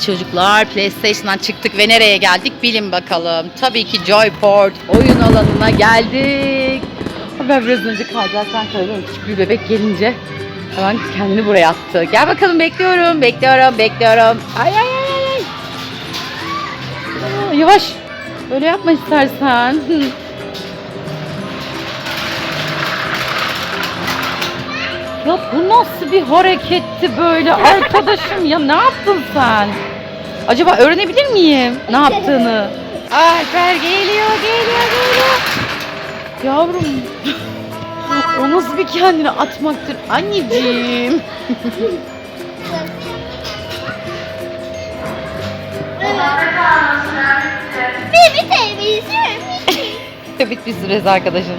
Çocuklar PlayStation'dan çıktık ve nereye geldik bilin bakalım. Tabii ki Joyport oyun alanına geldik. Ben biraz önce kaydıraktan kaydım. Küçük bir bebek gelince hemen kendini buraya attı. Gel bakalım bekliyorum, bekliyorum, bekliyorum. Ay ay ay ay. Aa, Yavaş. Öyle yapma istersen. Ya bu nasıl bir hareketti böyle arkadaşım ya ne yaptın sen? Acaba öğrenebilir miyim ne yaptığını? Alper geliyor geliyor geliyor. Yavrum o nasıl bir kendini atmaktır anneciğim. Beni temizler Bit bir süresi arkadaşın.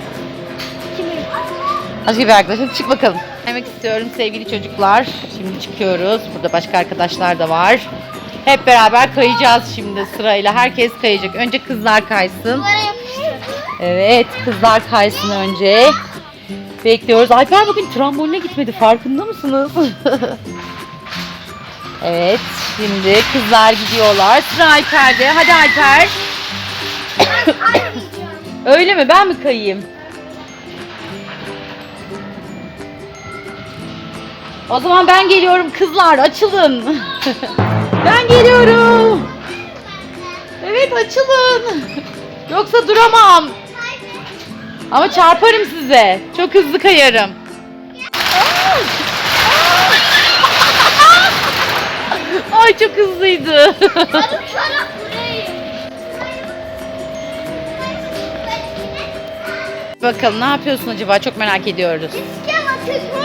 Kimin? Başka bir arkadaşım çık bakalım. Demek istiyorum sevgili çocuklar. Şimdi çıkıyoruz. Burada başka arkadaşlar da var. Hep beraber kayacağız şimdi sırayla. Herkes kayacak. Önce kızlar kaysın. Evet kızlar kaysın önce. Bekliyoruz. Alper bugün tramboline gitmedi farkında mısınız? evet şimdi kızlar gidiyorlar. Sıra Alper'de. Hadi Alper. Öyle mi? Ben mi kayayım? O zaman ben geliyorum kızlar açılın. ben geliyorum. Evet açılın. Yoksa duramam. Ama çarparım size. Çok hızlı kayarım. Ay çok hızlıydı. Bakalım ne yapıyorsun acaba? Çok merak ediyoruz. İskem atılmış.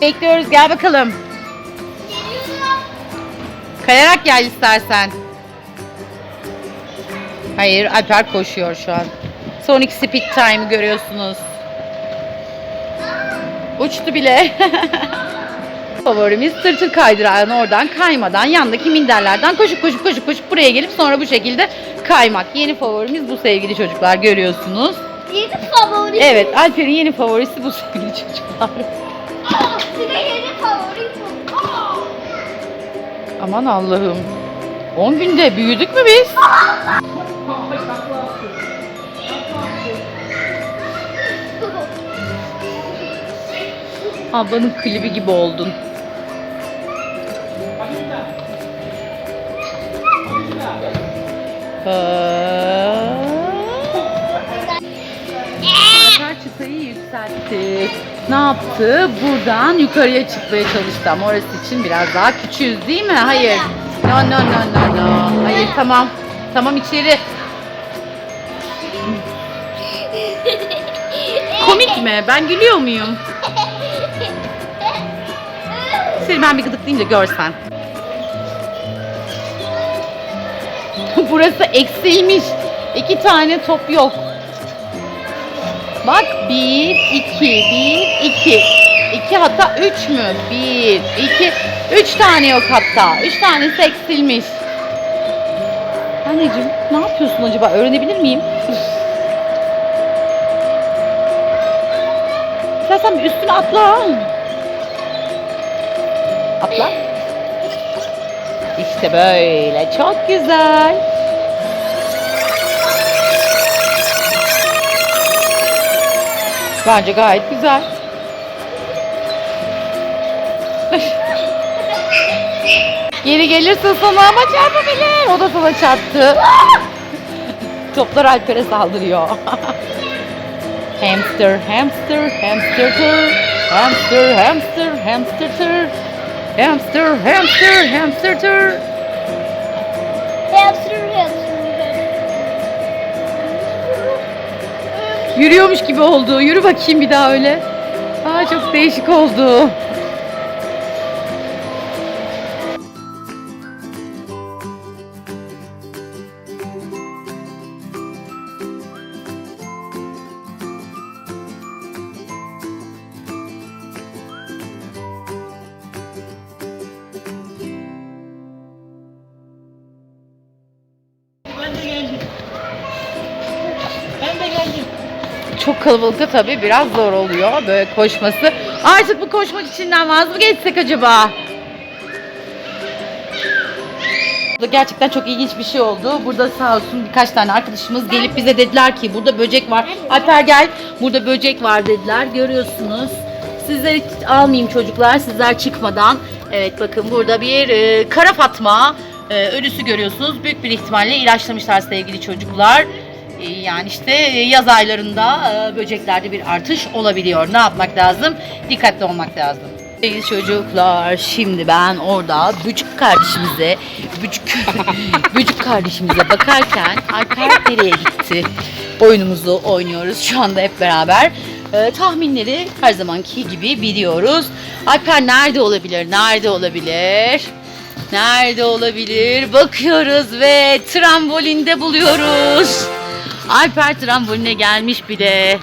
Bekliyoruz gel bakalım. Geliyorum. Kayarak gel istersen. Hayır Alper koşuyor şu an. Sonic Speed Time'ı görüyorsunuz. Uçtu bile. Favorimiz tırtıl kaydırağını oradan kaymadan yandaki minderlerden koşup koşup koşup koşup buraya gelip sonra bu şekilde kaymak. Yeni favorimiz bu sevgili çocuklar görüyorsunuz. Yeni favori. Evet Alper'in yeni favorisi bu sevgili çocuklar. Aman Allah'ım. 10 günde büyüdük mü biz? Ablanın klibi gibi oldun. Alper çıtayı yükseltti. Ne yaptı? Buradan yukarıya çıkmaya çalıştı ama orası için biraz daha küçüğüz değil mi? Hayır. No no no no no. Hayır tamam. Tamam içeri. Komik mi? Ben gülüyor muyum? Seni ben bir gıdıklayayım da görsen. Burası eksiymiş. İki tane top yok. Bak bir, iki, bir, iki. İki hatta üç mü? Bir, iki, üç tane yok hatta. Üç tanesi eksilmiş. Anneciğim ne yapıyorsun acaba? Öğrenebilir miyim? İstersen bir üstüne atla. Atla. İşte böyle. Çok güzel. Bence gayet güzel. Geri gelirse sana ama çarpabilir. O da sana çarptı. Toplar Alper'e saldırıyor. hamster, hamster, hamster tır. Hamster, hamster, hamster tır. Hamster, hamster, hamster tır. Hamster, Yürüyormuş gibi oldu. Yürü bakayım bir daha öyle. Aa çok değişik oldu. Çok kalabalıkta tabii biraz zor oluyor böyle koşması. Artık bu koşmak içinden vaz mı geçsek acaba? Burada gerçekten çok ilginç bir şey oldu. Burada sağ olsun birkaç tane arkadaşımız gelip bize dediler ki burada böcek var. Alper gel burada böcek var dediler. Görüyorsunuz. Sizleri almayayım çocuklar sizler çıkmadan. Evet bakın burada bir e, kara fatma e, ölüsü görüyorsunuz. Büyük bir ihtimalle ilaçlamışlar sevgili çocuklar. E, yani işte e, yaz aylarında e, böceklerde bir artış olabiliyor. Ne yapmak lazım? Dikkatli olmak lazım. Sevgili çocuklar şimdi ben orada Bücük kardeşimize Bücük, Bücük kardeşimize bakarken Alper nereye gitti? Oyunumuzu oynuyoruz şu anda hep beraber. Ee, tahminleri her zamanki gibi biliyoruz. Alper nerede olabilir? Nerede olabilir? Nerede olabilir? Bakıyoruz ve trambolinde buluyoruz. Alper tramboline gelmiş bile.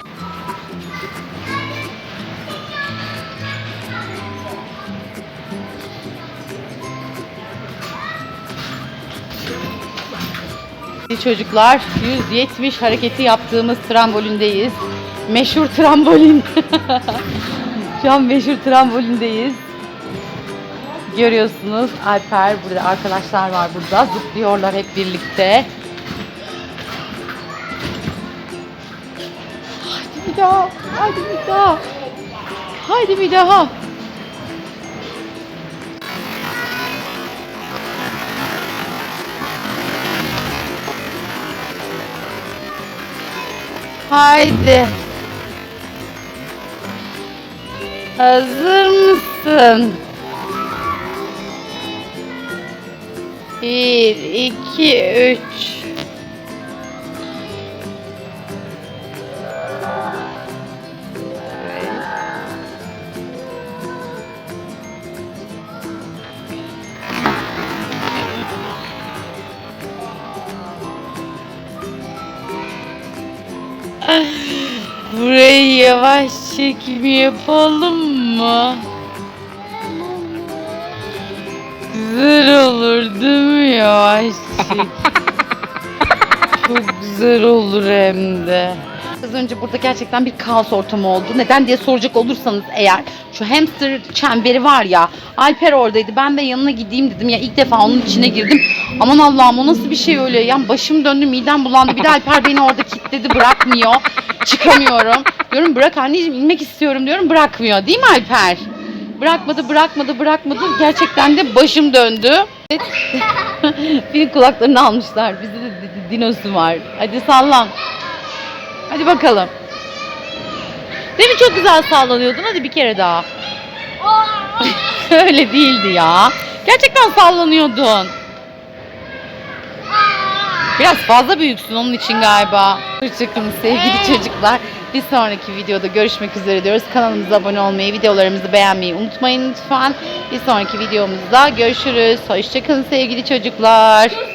Çocuklar 170 hareketi yaptığımız trambolindeyiz. Meşhur trambolin. Şu an meşhur trambolindeyiz. Görüyorsunuz Alper burada arkadaşlar var burada zıplıyorlar hep birlikte. Haydi bir daha, haydi bir daha. Haydi bir daha. Haydi. Hazır mısın? Bir, iki, üç. Yavaş çekim yapalım mı? Güzel olur değil mi yavaş çekim? Çok güzel olur hem de. Az önce burada gerçekten bir kaos ortamı oldu. Neden diye soracak olursanız eğer şu hamster çemberi var ya Alper oradaydı. Ben de yanına gideyim dedim ya ilk defa onun içine girdim. Aman Allah'ım o nasıl bir şey öyle? Yani başım döndü, midem bulandı. Bir de Alper beni orada kilitledi, bırakmıyor. Çıkamıyorum. Diyorum bırak anneciğim inmek istiyorum diyorum. Bırakmıyor. Değil mi Alper? Bırakmadı, bırakmadı, bırakmadı. Gerçekten de başım döndü. Bir kulaklarını almışlar. Bizde de di- dinosu var. Hadi sallan. Hadi bakalım. Demin çok güzel sallanıyordun. Hadi bir kere daha. Öyle değildi ya. Gerçekten sallanıyordun. Biraz fazla büyüksün onun için galiba. Hoşçakalın sevgili çocuklar. Bir sonraki videoda görüşmek üzere diyoruz. Kanalımıza abone olmayı, videolarımızı beğenmeyi unutmayın lütfen. Bir sonraki videomuzda görüşürüz. Hoşçakalın sevgili çocuklar.